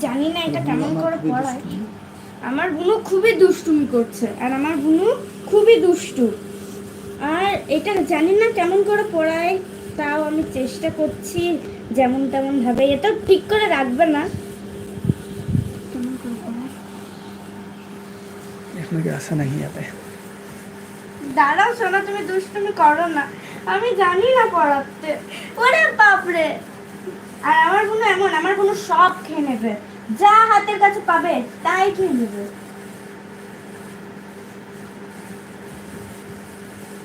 জানি না এটা কেমন করে পড়ায়। আমার বুনু খুবই দুষ্টুমি করছে আর আমার বুনু খুবই দুষ্টু। আর এটা জানি না কেমন করে পড়ায় তাও আমি চেষ্টা করছি যেমন তেমন ভাবে। এটা ঠিক করে রাখবে না। দাঁড়াও সোনা তুমি দুষ্টুমি করো না। আমি জানি না পড়াতে। ওরে বাপরে! আর আমার আমার কোনো সব খেয়ে নেবে। যা হাতের কাছে পাবে, তাই খেয়ে নেবে।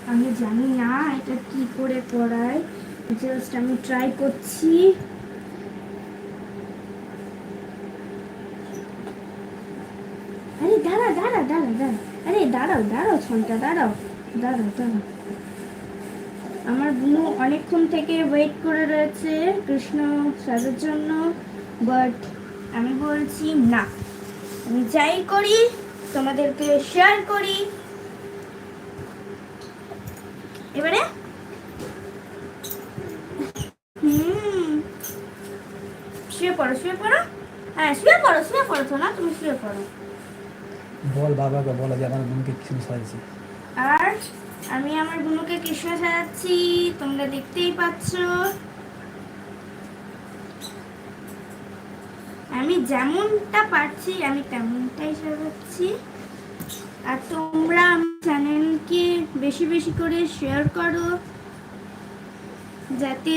আমি জানি না এটা কি করে পড়ায়। জাস্ট আমি ট্রাই করছি। আরে দাঁড়া দাঁড়া দাঁড়া দাঁড়া। আরে দাঁড়াও দাঁড়াও, ছনটা, দাঁড়াও। দাঁড়াও দাঁড়াও। আমার বুনু অনেকক্ষণ থেকে ওয়েট করে রয়েছে কৃষ্ণ সাজের জন্য বাট আমি বলছি না। আমি যাই করি তোমাদেরকে শেয়ার করি। এবারে? হুম। শুয়ে পড়ো শুয়ে পড়ো। হ্যাঁ শুয়ে পড়ো শুয়ে পড়ো তো না তুমি শুয়ে পড়ো। বল বাবাকে বলা যে আমার বোনকে কিছু সাজেছে আর আমি আমার বুনুকে কৃষ্ণ সাজাচ্ছি, তোমরা দেখতেই পাচ্ছ। আমি যেমনটা পারছি, আমি তেমনটাই সাজাচ্ছি। আর তোমরা আমার চ্যানেলকে বেশি বেশি করে শেয়ার করো, যাতে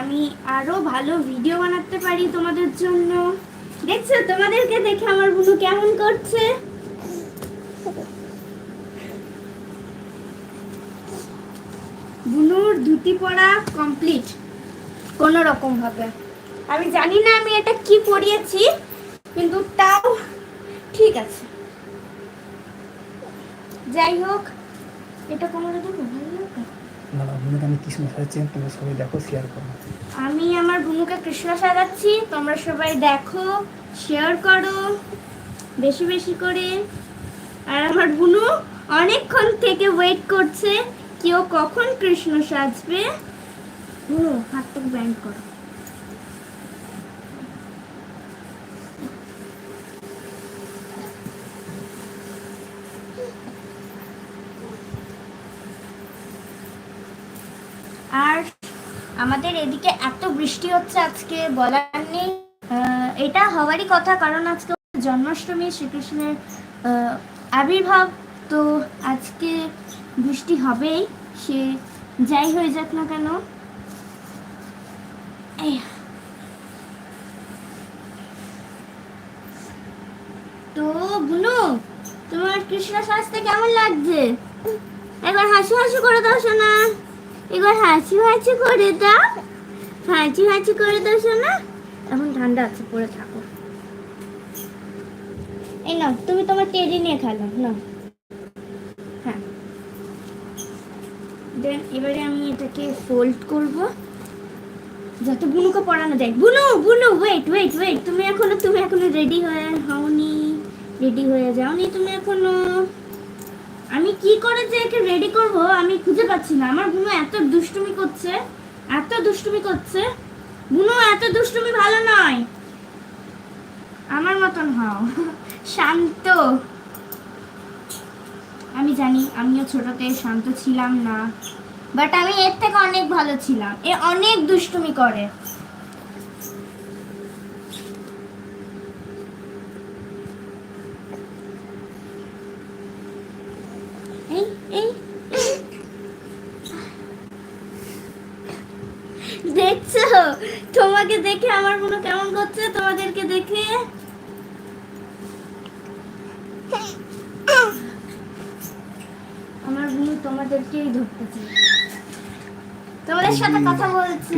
আমি আরও ভালো ভিডিও বানাতে পারি তোমাদের জন্য। দেখছ? তোমাদেরকে দেখে আমার বুনু কেমন করছে? ধুতি পরা কমপ্লিট কোনো রকম ভাবে। আমি জানি না আমি এটা কি পরিয়েছি কিন্তু তাও ঠিক আছে। যাই হোক এটা কোনো রকম ভালো লাগে? না আমি কৃষ্ণ সাজাচ্ছি তোমরা সবাই দেখো শেয়ার করো। আমি আমার বুনুকে কৃষ্ণ সাজাচ্ছি তোমরা সবাই দেখো শেয়ার করো বেশি বেশি করে। আর আমার বুনু অনেকক্ষণ থেকে ওয়েট করছে। কেউ কখন কৃষ্ণ সাজবে? ব্যান্ড করো। আর আমাদের এদিকে এত বৃষ্টি হচ্ছে আজকে বলার নেই। আহ, এটা হওয়ারই কথা কারণ আজকে জন্মাষ্টমী শ্রীকৃষ্ণের আহ, আবির্ভাব। তো আজকে বৃষ্টি হবেই, সে যাই হয়ে যাক না কেন। তো বুনু তোমার কৃষ্ণ সাজতে কেমন লাগছে? একবার হাসি হাসি করে দাও শোনা এবার হাসি হাসি করে দাও। হাসি হাসি করে দাও শোনা এখন ঠান্ডা আছে পরে থাকো। এই নাও, তুমি তোমার টেডি নিয়ে খেলো, নাও। দেন এবারে আমি এটাকে ফোল্ড করব। বুনুকে পড়ানো যায়। বুনু বুনু ওয়েট ওয়েট ওয়েট তুমি এখনও তুমি এখনও রেডি হয়ে হওনি। রেডি হয়ে যাওনি তুমি এখনও। আমি কি করে যে একে রেডি করব, আমি খুঁজে পাচ্ছি না। আমার বুনু এত দুষ্টুমি করছে, এত দুষ্টুমি করছে। বুনু, এত দুষ্টুমি ভালো নয়। আমার মতন হও। শান্ত। আমি জানি, আমিও ছোটতে শান্ত ছিলাম না। বাট আমি এর থেকে অনেক ভালো ছিলাম। এ অনেক দুষ্টুমি করে। দেখছ? তোমাকে দেখে আমার মনে কেমন করছে? তোমাদেরকে দেখে? আমার বোন তোমাদেরকেই ধরতেছে তোমাদের সাথে কথা বলছে।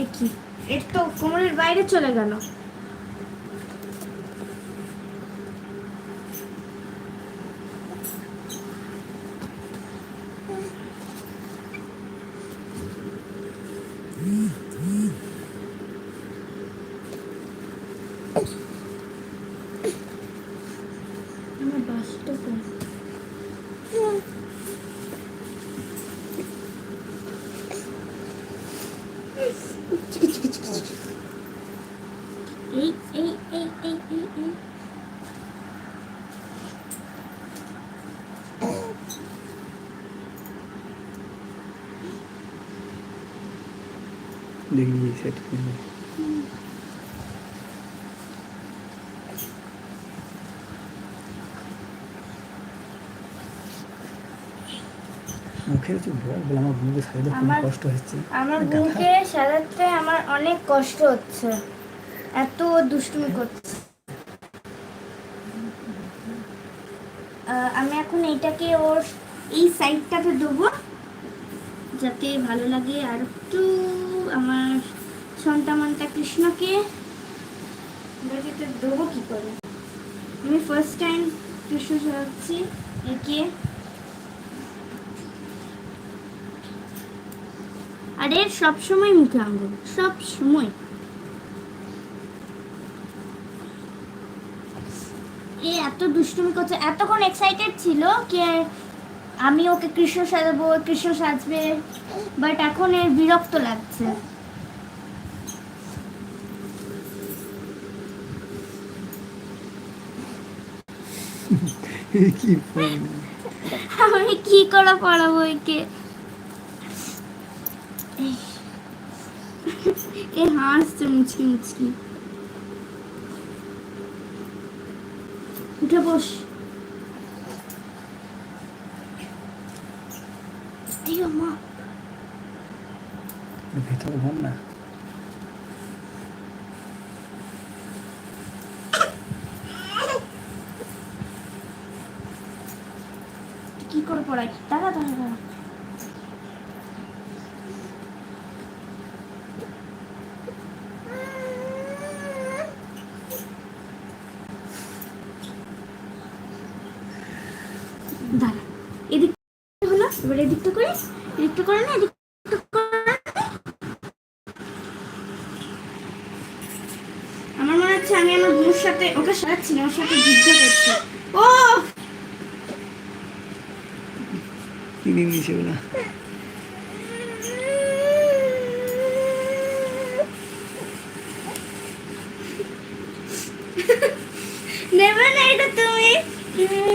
এ কি? এর তো কোমরের বাইরে চলে গেল আমার বাসটা কই? এই এই এই এই এই এই দেখি সেট মুখে হচ্ছে বল বলে আমার বন্ধুকে সাইডে খুব কষ্ট হচ্ছে আমার বুকে সাজাতে আমার অনেক কষ্ট হচ্ছে এত দুষ্টুমি করছে আমি এখন এইটাকে ওর এই সাইডটাতে দেবো যাতে ভালো লাগে আর একটু আমার সন্তামন্তা কৃষ্ণকে। এটাকে দেবো কি করে? আমি ফার্স্ট টাইম কৃষ্ণ সাজাচ্ছি একে। আর সবসময় মুখে আঙ্গুল সব সময়। এ, এত দুষ্টুমি করছে। এতক্ষণ এক্সাইটেড ছিল যে আমি ওকে কৃষ্ণ সাজাবো কৃষ্ণ সাজবে বাট এখন এর বিরক্ত লাগছে। কি? আমি কি করে পড়াবো একে? এ হাসছে মুচকি মুচকি। উঠে বস। এই মা ভেতরে বল না কি করে পড়াই দাঁড়া দাঁড়া দাঁড়া দাঁড়া এদিক হলো এবার এদিকটা করি এদিকটা করে না? আমার মনে হচ্ছে আমি আমার বোনের সাথে ওকে সারাচ্ছি না ওর সাথে যুদ্ধ করছি। ও কি নিয়েছে ওরা? নেবে না এটা তুমি?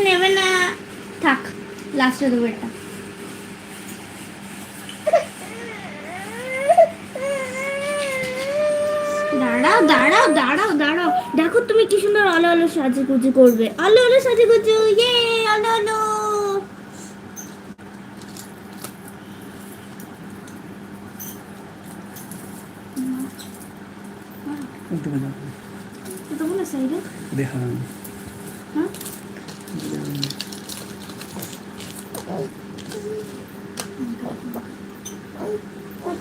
নেবে না। থাক লাস্টে দেবো এটা। দাঁড়াও দাঁড়াও দাঁড়াও দাঁড়াও। দেখো তুমি কি সুন্দর আলো আলো সাজুগুজু করবে। আলো আলো সাজুগুজু ইয়ে আলো আলো।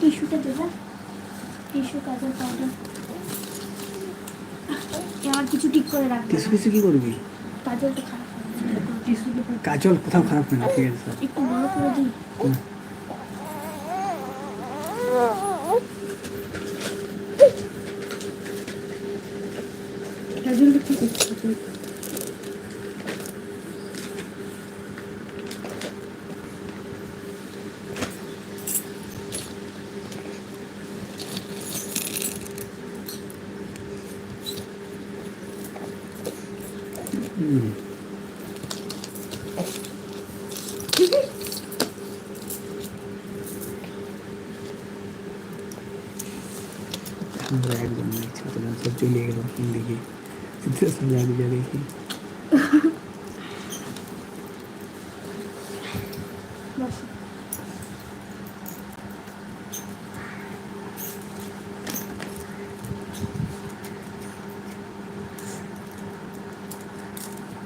টিস্যুটা দেবে টিস্যু, কাজের পাউডার আমার কিছু ঠিক করে রাখবে কিছু কিছু কি করবি? কাজলটা খারাপ কাজল কোথাও খারাপ না ঠিক আছে। একটু বড় করে দিই হুম। আমরা একদম নেই ছাত্ররা সব চলে গেল কোন দিকে সামনে যা দেখি বসো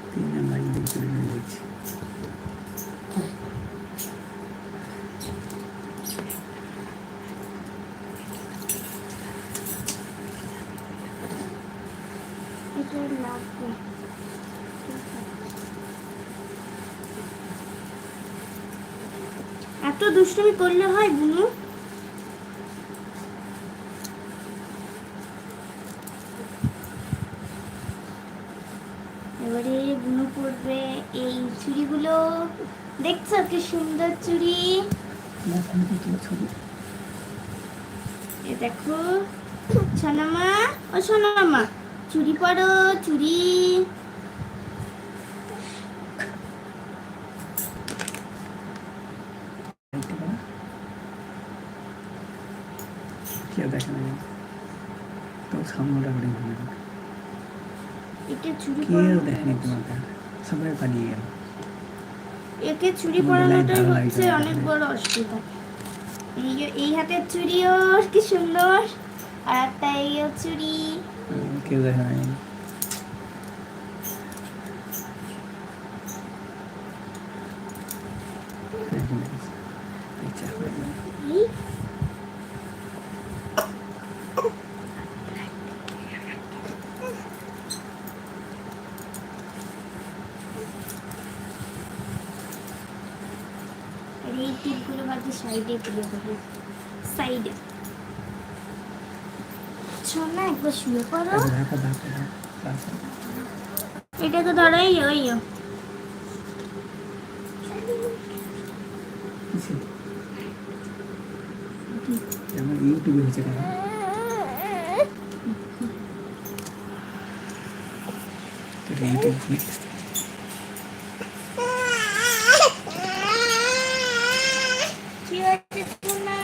তিন নাম্বার দিন চলে গেল দেখছি এটা লাগবে এত দুষ্টুমি করলে হয়, বুনু? এবারে বুনু পড়বে এই চুড়িগুলো। দেখছ কি সুন্দর চুড়ি? এ দেখো, সোনামা, ও সোনামা, চুড়ি পরো, চুড়ি। কেউ দেখে না তো সামনেটা করে মনে করো কেউ দেখেনি তোমাকে। সবাই পালিয়ে গেল। একে পরানোটাই ভালো হচ্ছে অনেক বড় অসুবিধা। এই হাতের চুড়িও কি সুন্দর। আর একটা এইও চুড়ি কেউ দেখে নাই এই আর এই টিপগুলো বাকি সাইডে তুলে দেবো। সাইডে। শোনা একবার শুয়ে পড়ো। ধাক্কা এটাকে ধরাই ওই আমার ইউটিউবে হচ্ছে কেন? ইউটিউব কি হচ্ছে সোনা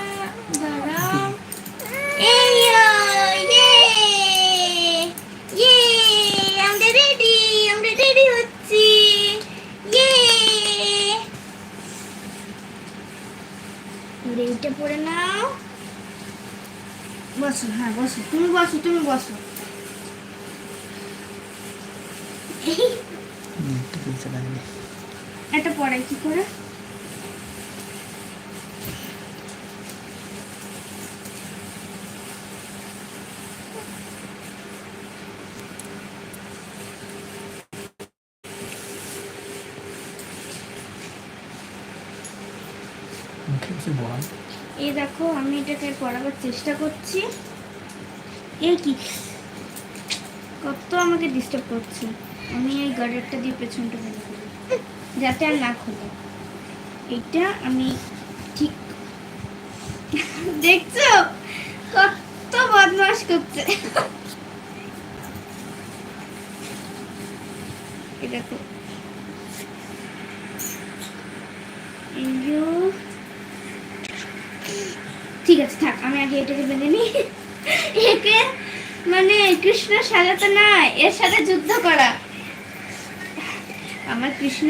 দাঁড়াও এই ইয়ে ইয়ে আমরা রেডি আমরা রেডি হচ্ছি ইয়ে এইটা পরে নাও। বসো হ্যাঁ বসো। তুমি বসো তুমি বসো। এটা পড়াই কি করে? এই দেখো, আমি এটাকে পড়াবার চেষ্টা করছি। এই কি? কত আমাকে ডিস্টার্ব করছে। আমি এই গার্ডারটা দিয়ে পেছনটা ফেলে দিই যাতে আর না খোলে। এটা আমি ঠিক দেখছ? কত বদমাস করছে। যে ঠিক আছে থাক আমি আগে এটাকে বেঁধে নিই। একে মানে কৃষ্ণ সাজাতে না এর সাথে যুদ্ধ করা। আমার কৃষ্ণ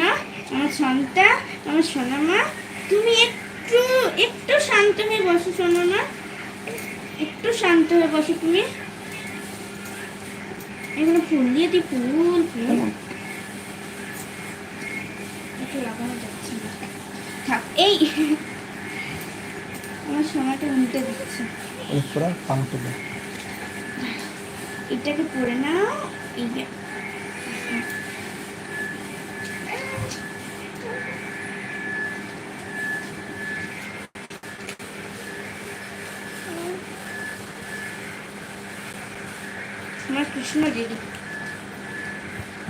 আমার সন্তা আমার সোনামা তুমি একটু একটু শান্ত হয়ে বসো সোনামা। একটু শান্ত হয়ে বসো তুমি। এখানে ফুল দিয়ে দিই ফুল ফুল। একটু লাগানো যাচ্ছে না। থাক এই। সময়টা উল্টে দিচ্ছে। ওই পুরো দে এটাকে পরে নাও এই যে। আমার কৃষ্ণ রেডি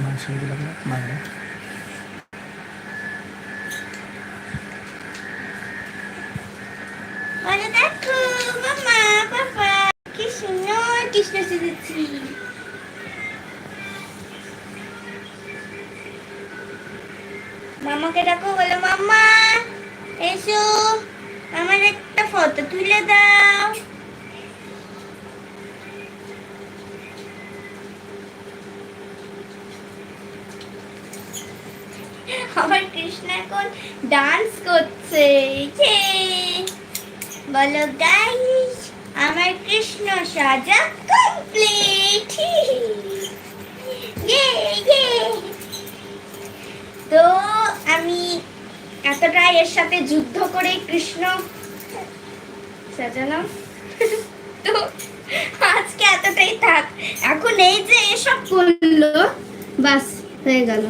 মাংস এগুলো মারবে। দেখো মামা পাপা কি কৃষ্ণ সেজেছি মামাকে ডাকো বলো ফটো তুলে দাও আমার কৃষ্ণ এখন ডান্স করছে! বলো গাইস আমার কৃষ্ণ সাজা কমপ্লিট তো আমি এতটা এর সাথে যুদ্ধ করে কৃষ্ণ সাজালাম। তো আজকে এতটাই থাক। এখন এই যে এসব করল, বাস হয়ে গেল।